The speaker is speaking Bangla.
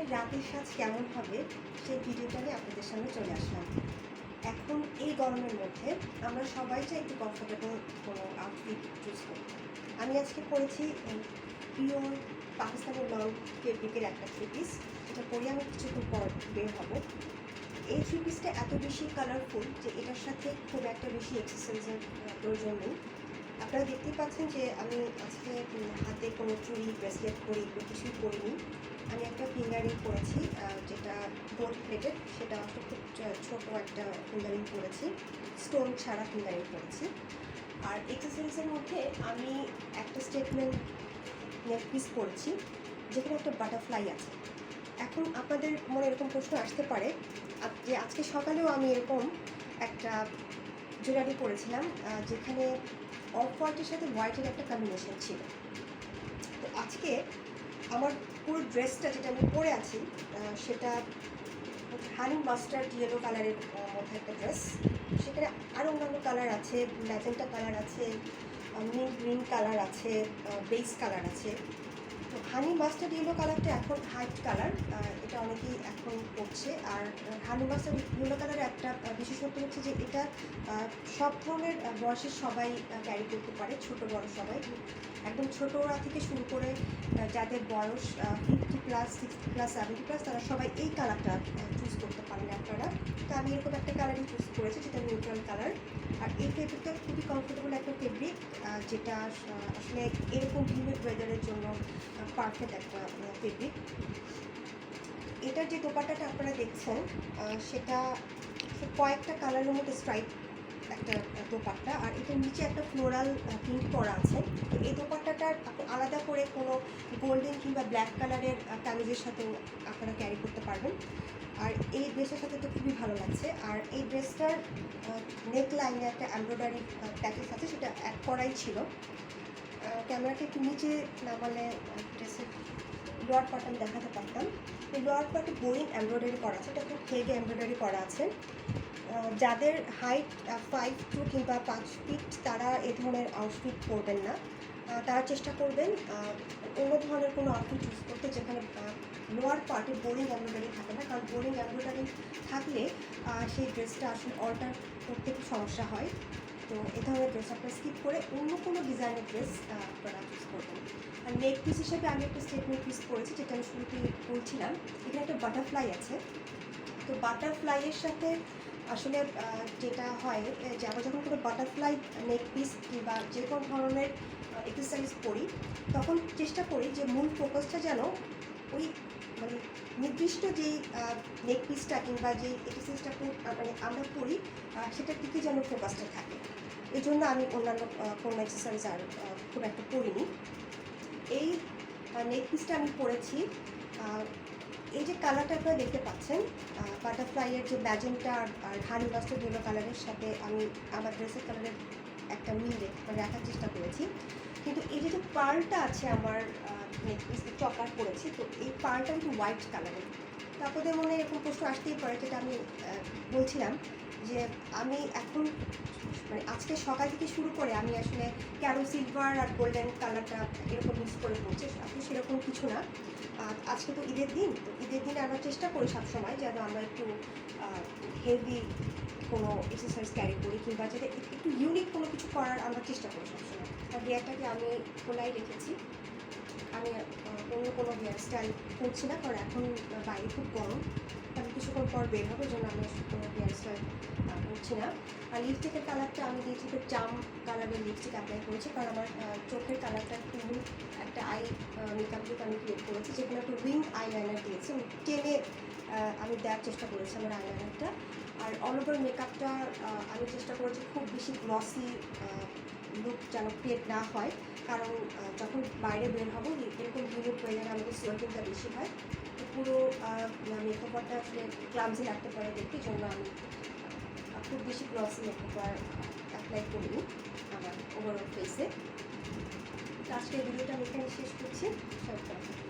মেয়ের রাতের সাজ কেমন হবে, সেই ভিডিওটা নিয়ে আপনাদের সামনে চলে আসলাম। এখন এই গরমের মধ্যে আমরা সবাই চাই একটু কমফোর্টেবল কোনো আউটফিট চুজ করি আমি আজকে পরেছি পিওর পাকিস্তানের লং ফেব্রিকের একটা থ্রি পিস এটা পরে আমি কিছুক্ষণ পর বের হব। এই থ্রি পিসটা এত বেশি কালারফুল যে এটার সাথে খুব একটা বেশি এক্সারসাইজের প্রয়োজন নেই। আপনারা দেখতেই পাচ্ছেন যে আমি আজকে কোনো চুড়ি ব্রেসলেট করি এগুলো কিছুই করিনি আমি একটা ফিঙ্গারিং করেছি যেটা গোল্ড প্লেটেড সেটা খুব ছোটো একটা ফিঙ্গারিং করেছি স্টোন ছাড়া ফিঙ্গারিং করেছি আর এক্সারসাইজের মধ্যে আমি একটা স্টেটমেন্ট নেক পিস করেছি যেখানে একটা বাটারফ্লাই আছে। এখন আপনাদের মনে এরকম প্রশ্ন আসতে পারে যে আজকে সকালেও আমি এরকম একটা জুয়েলারি পরেছিলাম আহ, যেখানে অফ হোয়াইটের সাথে হোয়াইটের একটা কম্বিনেশন ছিল। আজকে আমার পুরো ড্রেসটা যেটা আমি পরে আছি সেটা হানি মাস্টার্ড ইয়েলো কালারের মধ্যে একটা ড্রেস সেখানে আরও অন্যান্য কালার আছে ম্যাজেন্টা কালার আছে নীল গ্রিন কালার আছে বেস কালার আছে। হানি মাস্টার্ড ইয়েলো কালারটা এখন হাইট কালার এটা অনেকেই এখন করছে। আর হানি মাস্টার্ড ইয়েলো কালারের একটা বিশেষত্ব হচ্ছে যে এটা সব ধরনের বয়সের সবাই ক্যারি করতে পারে, ছোট বড় সবাই। একদম ছোটরা থেকে শুরু করে যাদের বয়স fifty plus sixty plus seventy plus তারা সবাই এই কালারটা চুজ করতে পারেন আপনারা। তো আমি এরকম একটা কালারই চুজ করেছি, যেটা নিউট্রাল কালার আর এই ফেব্রিকটা খুবই কমফোর্টেবল যেটা আস- আসলে এরকম হিউমিড ওয়েদারের জন্য পারফেক্ট একটা ফেব্রিক এটার যে দোপাট্টাটা আপনারা দেখছেন সেটা কয়েকটা কালারের মতো স্ট্রাইপ একটা দোপাট্টা, আর এটার নিচে একটা ফ্লোরাল প্রিন্ট করা আছে। তো এই দোপাট্টাটার আলাদা করে কোনো গোল্ডেন কিংবা ব্ল্যাক কালারের কামিজের সাথে আপনারা ক্যারি করতে পারবেন। আর এই ড্রেসের সাথে তো খুবই ভালো লাগছে। আর এই ড্রেসটার নেক লাইনে একটা এমব্রয়ডারি প্যাকেজ আছে, সেটা অ্যাড করাই ছিল। ক্যামেরাটা একটু নিচে নামালে ড্রেসের লোয়ার পার্ট আমি দেখাতে পারতাম। এই লোয়ার পার্টে বোরিং এমব্রয়ডারি করা আছে, এটা খুব হেভি এমব্রয়ডারি করা আছে। যাদের হাইট ফাইভ টু কিংবা পাঁচ ফিট তারা এ ধরনের আউটফিট পরবেন না। তারা চেষ্টা করবেন অন্য ধরনের কোনো আউটফিট চুজ করতে যেখানে লোয়ার পার্টে বোরিং এমব্রয়ডারি থাকে না। কারণ বোরিং এমব্রয়ডারি থাকলে সেই ড্রেসটা আসলে অল্টার করতে খুব সমস্যা হয়। তো এ ধরনের ড্রেস আপনারা স্কিপ করে অন্য কোনো ডিজাইনের ড্রেস আপনারা চুজ করবেন। আর নেক পিস হিসেবে আমি একটা স্টেটমেন্ট পিস করেছি, যেটা আমি শুরুতে বলছিলাম। এখানে একটা বাটারফ্লাই আছে। তো বাটারফ্লাইয়ের সাথে আসলে যেটা হয় যে আমরা যখন কোনো বাটারফ্লাই নেক পিস কিংবা যে কোনো ধরনের এক্সারসাইজ করি তখন চেষ্টা করি যে মূল ফোকাসটা যেন ওই মানে নির্দিষ্ট যেই নেক পিসটা কিংবা যেই এক্সারসাইজটা মানে আমরা করি সেটার দিকে যেন ফোকাসটা থাকে। এই জন্য আমি অন্যান্য কোনো এক্সারসাইজ আর খুব একটা করিনি। এই নেক পিসটা আমি আহ, এই যে কালারটা আপনারা দেখতে পাচ্ছেন বাটারফ্লাইয়ের যে ম্যাজেন্টা আর হানি মাস্টার্ড ইয়েলো কালারের সাথে আমি আমার ড্রেসের কালারের একটা মিল রেখ- রাখার চেষ্টা করেছি। কিন্তু এই যে পার্লটা আছে আমার নেক পিসে চকার করেছি তো এই পার্লটা কিন্তু হোয়াইট কালারের তো আপনাদের মনে এরকম প্রশ্ন আসতেই পারে, যেটা আমি বলছিলাম যে আমি এখন মানে আজকে সকাল থেকে শুরু করে আমি আসলে ক্যারো সিলভার আর গোল্ডেন কালারটা এরকম মিক্স করে পড়ছি আসলে সেরকম কিছু না। আজকে তো ঈদের দিন, তো ঈদের দিনে আমরা চেষ্টা করি সবসময় যেন আমরা একটু হেলদি কোনো এক্সারসাইজ ক্যারি করি কিংবা যাতে একটু- ইউনিক কোনো কিছু করার আমরা চেষ্টা করি সবসময়। আর হেয়ারটাকে আমি খোলাই রেখেছি। আমি অন্য কোনো হেয়ার স্টাইল করছি না, কারণ এখন বাইরে খুব গরম। আমি কিছুক্ষণ পর বের হবে জন্য আমি কোনো হেয়ার স্টাইল করছি না। আর লিপস্টিকের কালারটা আমি দিয়েছি একটু জাম কালারের লিপস্টিক অ্যাপ্লাই করেছি, কারণ আমার চোখের কালারটা একটা আই মেকআপ লুক আমি ক্রিয়েট করেছি, যেখানে একটু উইং আই লাইনার দিয়েছি টেনে আমি দেওয়ার চেষ্টা করেছি আমার আই লাইনারটা আর অল ওভার মেকআপটা আমি চেষ্টা করেছি খুব বেশি গ্লসি লুক যেন ক্রিয়েট না হয়। কারণ যখন বাইরে বের হব, এরকম হিউমিড ওয়েদারে আমাদের সোয়েটিংটা বেশি হয়। তো পুরো মেকআপটা আসলে ক্লামজি লাগতে পারে দেখতে জন্য আমি খুব বেশি গ্লসি মেকআপ অ্যাপ্লাই করিনি আমার ওভারঅল ফেসে তো আজকে ভিডিওটা আমি এখানে শেষ করছি থাকবেন।